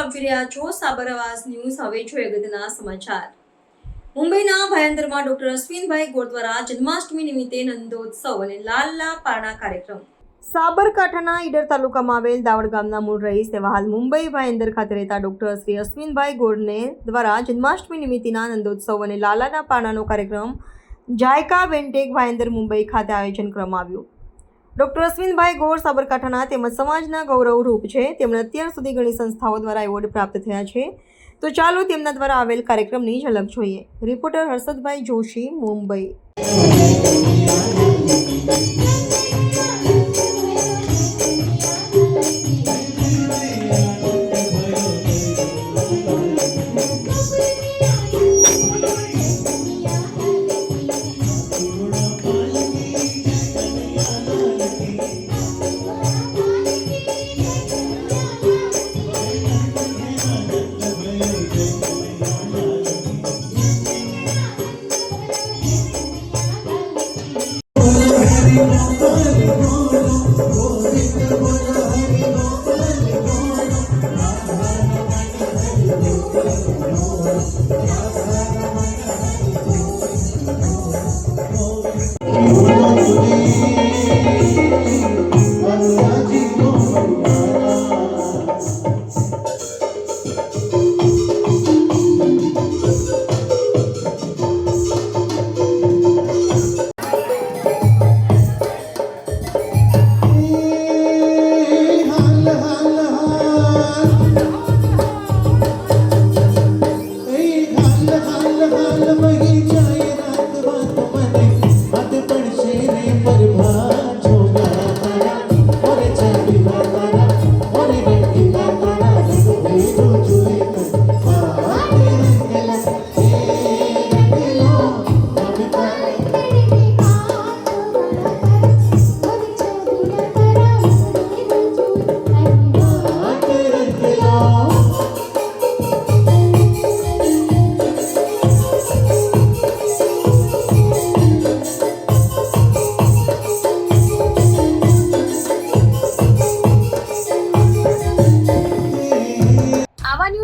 આપ જોઈ રહ્યા છો સાબર આવાઝ ન્યૂઝ. હવે છો અગત્યના સમાચાર. મુંબઈના ભાયંદરમાં ડોક્ટર અશ્વિનભાઈ દ્વારા જન્માષ્ટમી નિમિત્તે નંદોત્સવ અને લાલલા પારણા કાર્યક્રમ. સાબરકાંઠાના ઈડર તાલુકામાં આવેલ દાવડ ગામના મૂળ રહીશ તેવા હાલ મુંબઈ ભાયંદર ખાતે રહેતા ડોક્ટર શ્રી અશ્વિનભાઈ ગોળને દ્વારા જન્માષ્ટમી નિમિત્તેના નંદોત્સવ અને લાલાના પારણાનો કાર્યક્રમ જાયકા બેન્ટેક ભાયંદર મુંબઈ ખાતે આયોજન કરવામાં આવ્યું. ડોક્ટર અશ્વિનભાઈ ગોર સાબરકાંઠાના તેમજ સમાજના ગૌરવ રૂપ છે. તેમણે અત્યાર સુધી ઘણી સંસ્થાઓ દ્વારા એવોર્ડ પ્રાપ્ત થયા છે. તો ચાલો તેમના દ્વારા આવેલ કાર્યક્રમની ઝલક જોઈએ. રિપોર્ટર હર્ષદભાઈ જોશી, મુંબઈ. હાલ